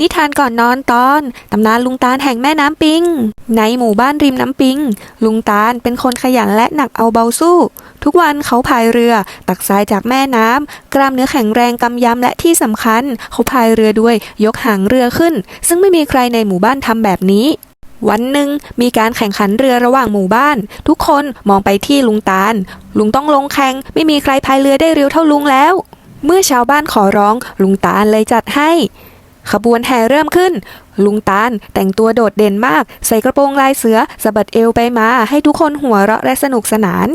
นิทานก่อนนอนตอน ตำนานลุงตาลแห่งแม่น้ำปิง ในหมู่บ้านริมน้ำปิง ลุงตาลเป็นคนขยันและหนักเอาเบาสู้ ทุกวันเขาพายเรือ ตักทรายจากแม่น้ำกล้ามเนื้อแข็งแรงกำยำและที่สำคัญ เขาพายเรือด้วยยกหางเรือขึ้น ซึ่งไม่มีใครในหมู่บ้านทำแบบนี้ วันหนึ่งมีการแข่งขันเรือระหว่างหมู่บ้าน ทุกคนมองไปที่ลุงตาล ลุงต้องลงแข่งไม่มีใครพายเรือได้เร็วเท่าลุงแล้ว เมื่อชาวบ้านขอร้อง ลุงตาลเลยจัดให้ ขบวนแห่เริ่มขึ้น ลุงตาลแต่งตัวโดดเด่นมาก ใส่กระโปรงลายเสือสะบัดเอวไปมา ให้ทุกคนหัวเราะและสนุกสนาน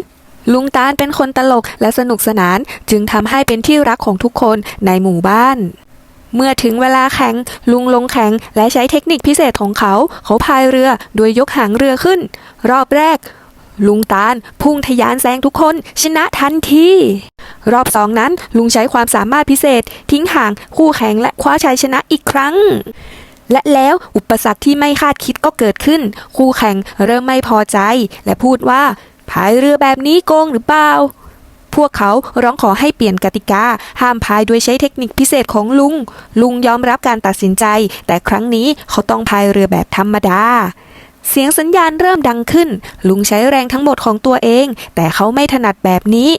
ลุงตาลเป็นคนตลกและสนุกสนาน จึงทำให้เป็นที่รักของทุกคนในหมู่บ้าน เมื่อถึงเวลาแข่งลุงลงแข่งและใช้เทคนิคพิเศษของเขา เขาพายเรือโดยยกหางเรือขึ้น รอบแรก ลุงตาลพุ่งทะยานแซงทุกคน ชนะทันที รอบสองนั้นลุงใช้ความสามารถพิเศษ ทิ้งห่างคู่แข่งและคว้าชัยชนะอีกครั้ง และแล้วอุปสรรคที่ไม่คาดคิดก็เกิดขึ้น คู่แข่งเริ่มไม่พอใจ และพูดว่าพายเรือแบบนี้โกงหรือเปล่าพวกเขาร้องขอให้เปลี่ยนกติกา ห้ามพายโดยใช้เทคนิคพิเศษของลุง ลุงยอมรับการตัดสินใจ แต่ครั้งนี้เขาต้องพายเรือแบบธรรมดา เสียงสัญญาณเริ่มดังขึ้น ลุงใช้แรงทั้งหมดของตัวเอง แต่เขาไม่ถนัดแบบนี้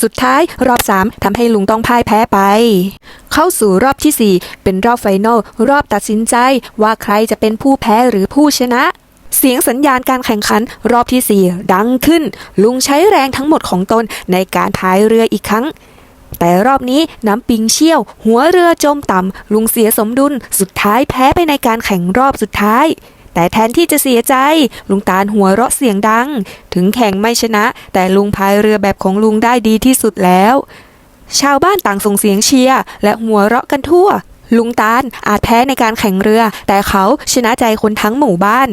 สุดท้ายรอบ 3ทำให้ลุงต้องพ่ายแพ้ไป เข้าสู่รอบทีสี่ 4 เป็นรอบไฟนอลรอบตัดสินใจว่าใครจะเป็นผู้แพ้หรือผู้ชนะ เสียงสัญญาณการแข่งขันรอบทีสี่ 4 ดังขึ้น ลุงใช้แรงทั้งหมดของตนในการพายเรืออีกครั้งแต่รอบนี้น้ำปิงเชี่ยว หัวเรือจมต่ำลุงเสียสมดุล สุดท้ายแพ้ไปในการแข่งรอบสุดท้าย แต่แทนที่จะเสียใจ ลุงตาลหัวเราะเสียงดัง ถึงแข่งไม่ชนะ แต่ลุงพายเรือแบบของลุงได้ดีที่สุดแล้ว ชาวบ้านต่างส่งเสียงเชียร์และหัวเราะกันทั่ว ลุงตาลอาจแพ้ในการแข่งเรือ แต่เขาชนะใจคนทั้งหมู่บ้าน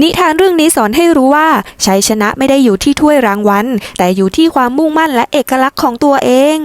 นิทานเรื่องนี้สอนให้รู้ว่าชัยชนะไม่ได้อยู่ที่ถ้วยรางวัลแต่อยู่ที่ความมุ่งมั่นและเอกลักษณ์ของตัวเอง